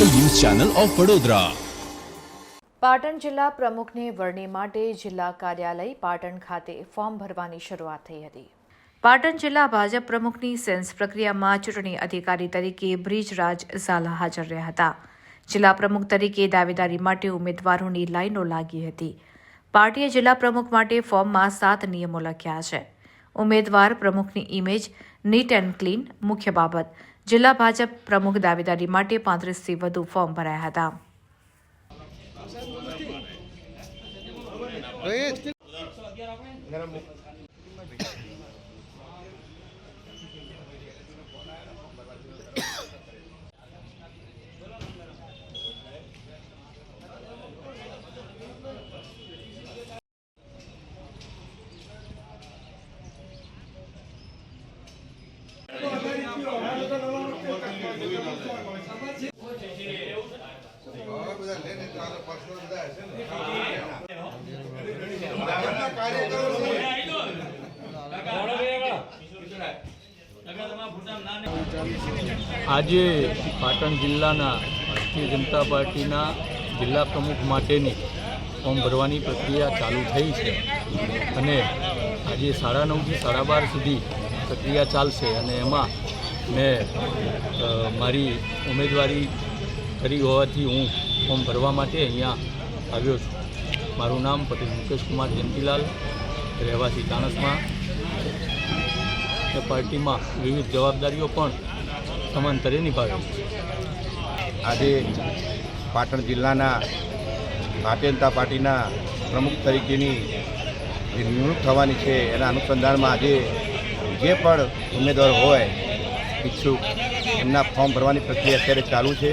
Channel of Vadodara. Patan જિલ્લા પ્રમુખને વરણી માટે જિલ્લા કાર્યાલય પાટણ ખાતે ફોર્મ ભરવાની શરૂઆત થઈ હતી. પાટણ જિલ્લા ભાજપ પ્રમુખની સેન્સ પ્રક્રિયામાં ચૂંટણી અધિકારી તરીકે બ્રિજરાજ ઝાલા હાજર રહ્યા હતા. જિલ્લા પ્રમુખ તરીકે દાવેદારી માટે ઉમેદવારોની લાઈનો લાગી હતી. પાર્ટીએ જિલ્લા પ્રમુખ માટે ફોર્મમાં સાત નિયમો લખ્યા છે. ઉમેદવાર પ્રમુખની ઇમેજ નીટ એન્ડ ક્લીન, મુખ્ય બાબત. જિલ્લા ભાજપ પ્રમુખ દાવેદારી માટે પાંત્રીસથી વધુ ફોર્મ ભરાયા હતા. આજે પાટણ જિલ્લાના ભારતીય જનતા પાર્ટીના જિલ્લા પ્રમુખ માટેની ફોર્મ ભરવાની પ્રક્રિયા ચાલુ થઈ છે. અને આજે સાડા નવથી સાડા બાર સુધી પ્રક્રિયા ચાલશે અને એમાં મેં મારી ઉમેદવારી કરી હોવાથી હું ફોર્મ ભરવા માટે અહીંયા આવ્યો છું. મારું નામ પટેલ મુકેશ કુમાર જયંતિલાલ રહેવાસી ચાણસમાં એ પાર્ટીમાં વિવિધ જવાબદારીઓ પણ સમાંતરે નિભાવી આજે પાટણ જિલ્લાના ભારતીય જનતા પાર્ટીના પ્રમુખ તરીકેની જે નિમણૂક થવાની છે, એના અનુસંધાનમાં આજે જે પણ ઉમેદવાર હોય ઈચ્છુક એમના ફોર્મ ભરવાની પ્રક્રિયા અત્યારે ચાલુ છે.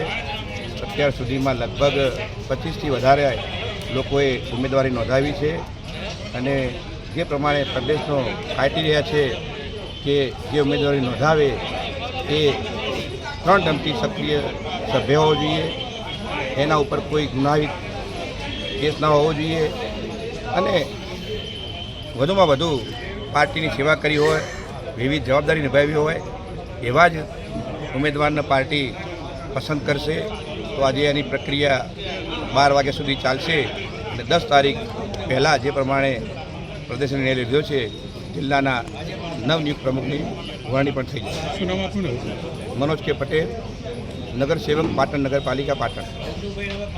અત્યાર સુધીમાં લગભગ પચીસથી વધારે લોકોએ ઉમેદવારી નોંધાવી છે અને જે પ્રમાણે પ્રદેશનો ક્રાઇટેરિયા છે કે જે ઉમેદવારી નોંધાવે એ ત્રણ ટર્મથી સક્રિય સભ્ય હોવો જોઈએ. એના ઉપર કોઈ ગુનાહિત કેસ ના હોવો જોઈએ અને વધુમાં વધુ પાર્ટીની સેવા કરી હોય, વિવિધ જવાબદારી નિભાવી હોય એવા જ ઉમેદવારને પાર્ટી પસંદ કરશે. તો આજે એની પ્રક્રિયા બાર વાગ્યા સુધી ચાલશે અને દસ તારીખ પહેલાં જે પ્રમાણે પ્રદેશ નિર્ણય લીધો છે જિલ્લાના નવનિયુક્ત પ્રમુખની વરણી પણ થઈ જશે. મનોજ કે પટેલ નગર સેવક પાટણ નગરપાલિકા પાટણ.